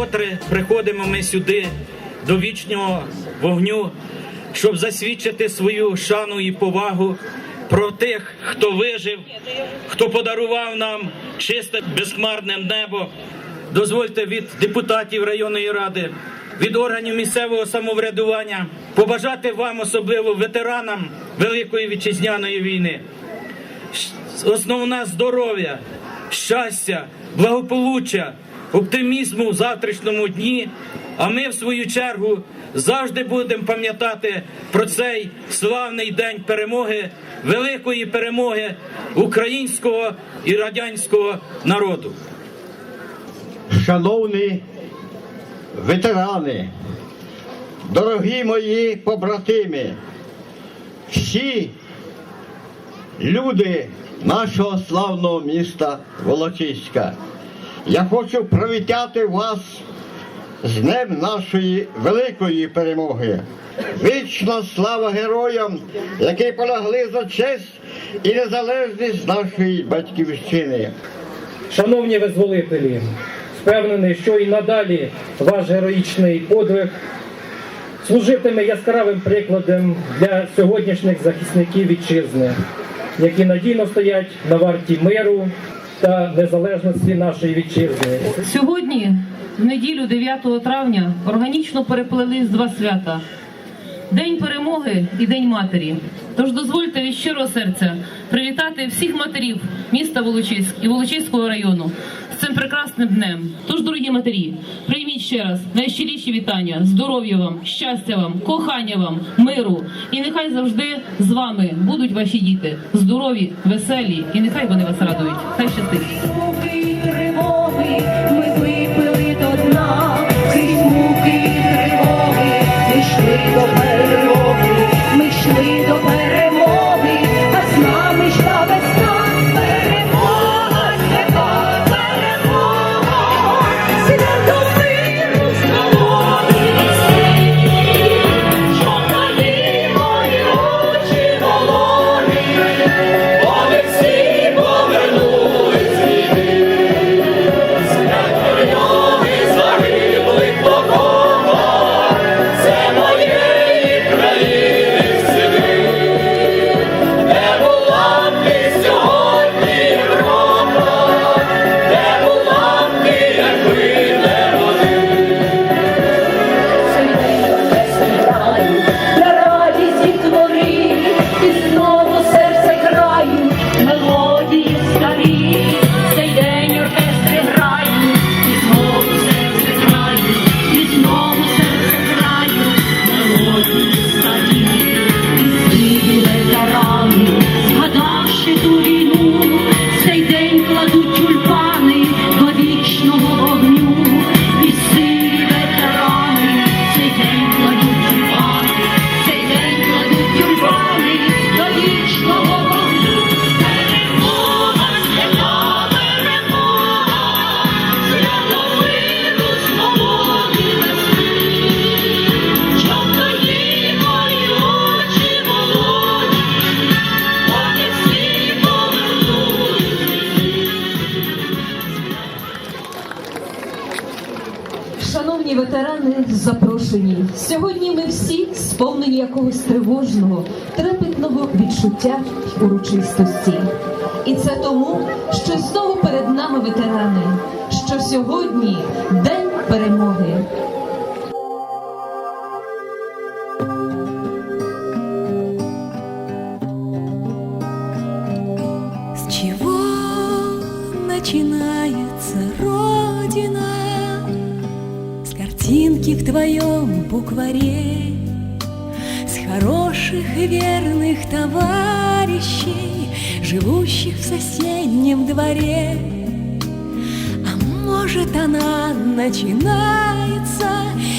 Вкотре приходимо ми сюди до вічного вогню, щоб засвідчити свою шану і повагу про тих, хто вижив, хто подарував нам чисте безхмарне небо. Дозвольте від депутатів районної ради, від органів місцевого самоврядування побажати вам, особливо ветеранам Великої вітчизняної війни, основна здоров'я, щастя, благополуччя, оптимізму в завтрашньому дні. А ми, в свою чергу, завжди будемо пам'ятати про цей славний день перемоги, великої перемоги українського і радянського народу. Шановні ветерани, дорогі мої побратими, всі люди нашого славного міста Волочиська. Я хочу привітати вас з днем нашої великої перемоги. Вічна слава героям, які полягли за честь і незалежність нашої батьківщини. Шановні визволителі, впевнений, що і надалі ваш героїчний подвиг служитиме яскравим прикладом для сьогоднішніх захисників вітчизни, які надійно стоять на варті миру та незалежності нашої вітчизни. Сьогодні, в неділю 9 травня, органічно переплелись два свята. День перемоги і День матері. Тож дозвольте від щирого серця привітати всіх матерів міста Волочиськ і Волочиського району цим прекрасним днем. Тож, дорогі матері, прийміть ще раз найщиріші вітання, здоров'я вам, щастя вам, кохання вам, миру. І нехай завжди з вами будуть ваші діти здорові, веселі, і нехай вони вас радують. Хай щастить. Ми випили до дна, крізь творі, ветерани, запрошені. Сьогодні ми всі сповнені якогось тривожного, трепетного відчуття урочистості. І це тому, що знову перед нами ветерани, що сьогодні день перемоги. Чего начинается Родина? Картинки в твоем букваре, С хороших и верных товарищей, Живущих в соседнем дворе. А может она начинается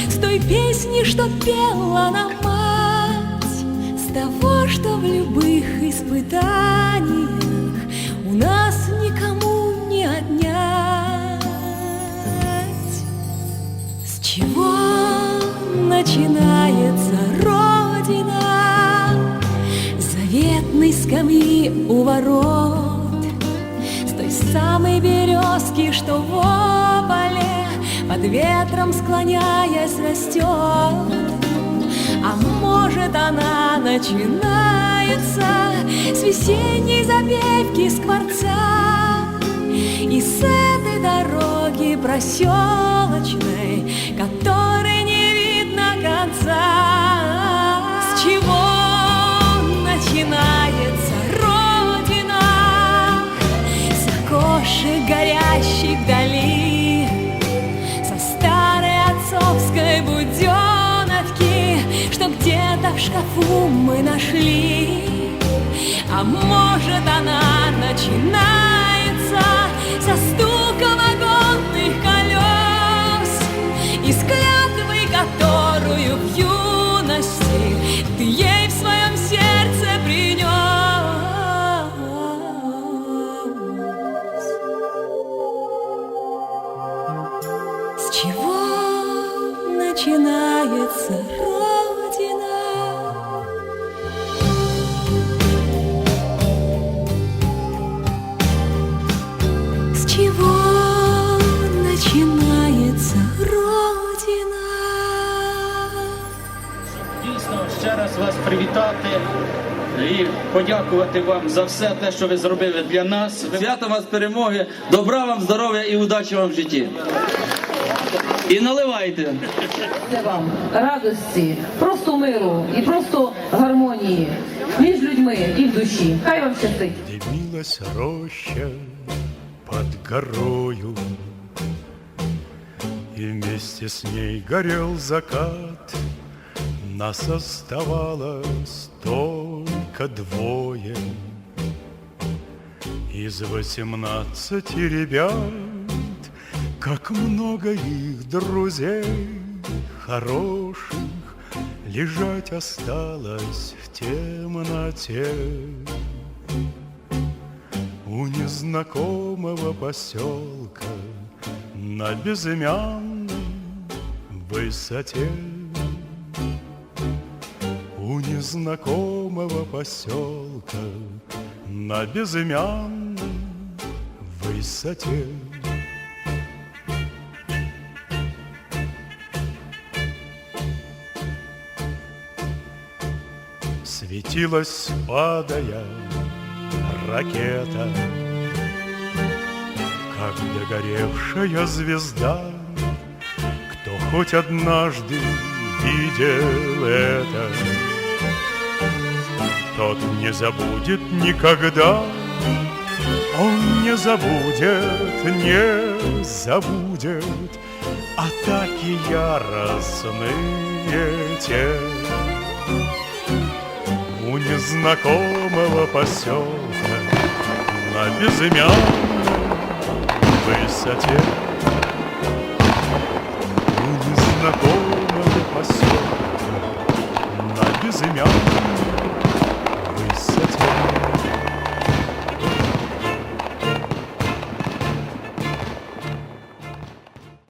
С той песни, что пела нам мать, С того, что в любых испытаниях У нас никому чего начинается Родина? С Заветной скамьи у ворот, С той самой березки, что в ополе под ветром склоняясь растет. А может она начинается с весенней запевки скворца И с этой дороги проселочной, которой не видно конца. С чего начинается Родина? С окошек горящих вдали Со старой отцовской буденовки Что где-то в шкафу мы нашли. А может она начинается Со і подякувати вам за все те, що ви зробили для нас. Свято вас перемоги, добра вам, здоров'я і удачі вам в житті. І наливайте. Це вам радості, просто миру і просто гармонії між людьми і в душі. Хай вам щастить. Дымилась роща под горою, И вместе с ней горел закат. Нас оставалось только двое Из восемнадцати ребят Как много их друзей хороших Лежать осталось в темноте у незнакомого поселка на безымянной высоте. Незнакомого поселка на безымянной высоте. Светилась, падая, ракета, Как догоревшая звезда. Кто хоть однажды видел это, Тот не забудет никогда, Он не забудет, не забудет Атаки яростные те. У незнакомого поселка на безымянной высоте.